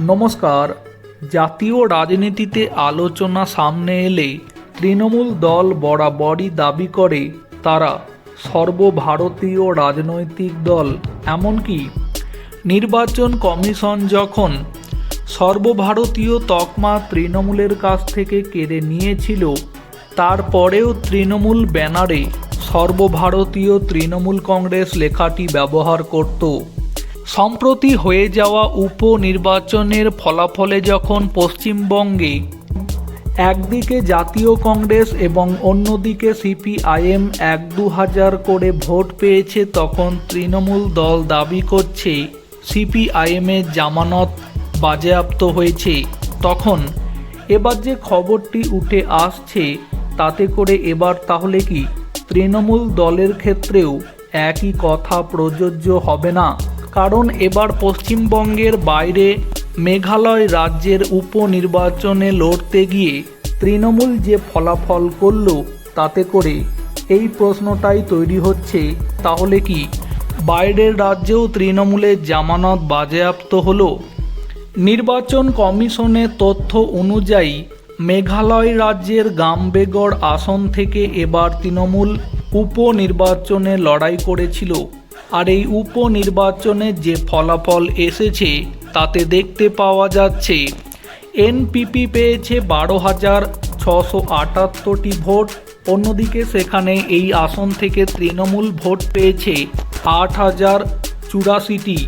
নমস্কার। জাতীয় রাজনীতিতে আলোচনা সামনে এলে তৃণমূল দল বরাবরই দাবি করে তারা সর্বভারতীয় রাজনৈতিক দল, এমনকি নির্বাচন কমিশন যখন সর্বভারতীয় তকমা তৃণমূলের কাছ থেকে কেড়ে নিয়েছিল, তারপরেও তৃণমূল ব্যানারে সর্বভারতীয় তৃণমূল কংগ্রেস লেখাটি ব্যবহার করত। সম্প্রতি হয়ে যাওয়া উপনির্বাচনের ফলাফলে যখন পশ্চিমবঙ্গে একদিকে জাতীয় কংগ্রেস এবং অন্যদিকে সিপিআইএম এক দু হাজার করে ভোট পেয়েছে, তখন তৃণমূল দল দাবি করছে সিপিআইএমের জামানত বাজেয়াপ্ত হয়েছে। তখন এবার যে খবরটি উঠে আসছে, তাতে করে এবার তাহলে কি তৃণমূল দলের ক্ষেত্রেও একই কথা প্রযোজ্য হবে না? কারণ এবার পশ্চিমবঙ্গের বাইরে মেঘালয় রাজ্যের উপনির্বাচনে লড়তে গিয়ে তৃণমূল যে ফলাফল করল তাতে করে এই প্রশ্নটাই তৈরি হচ্ছে। তাহলে কি বাইরের রাজ্যেও তৃণমূলের জামানত বাজেয়াপ্ত হলো? নির্বাচন কমিশনের তথ্য অনুযায়ী মেঘালয় রাজ্যের গামবেগড় আসন থেকে এবার তৃণমূল উপনির্বাচনে লড়াই করেছিল। আর এই উপনির্বাচনে যে ফলাফল এসেছে, তাতে দেখতে পাওয়া যাচ্ছে, এনপিপি পেয়েছে বারো হাজার ছশো আটাত্তরটি ভোট। অন্যদিকে সেখানে এই আসন থেকে তৃণমূল ভোট পেয়েছে আট হাজার চুরাশিটি।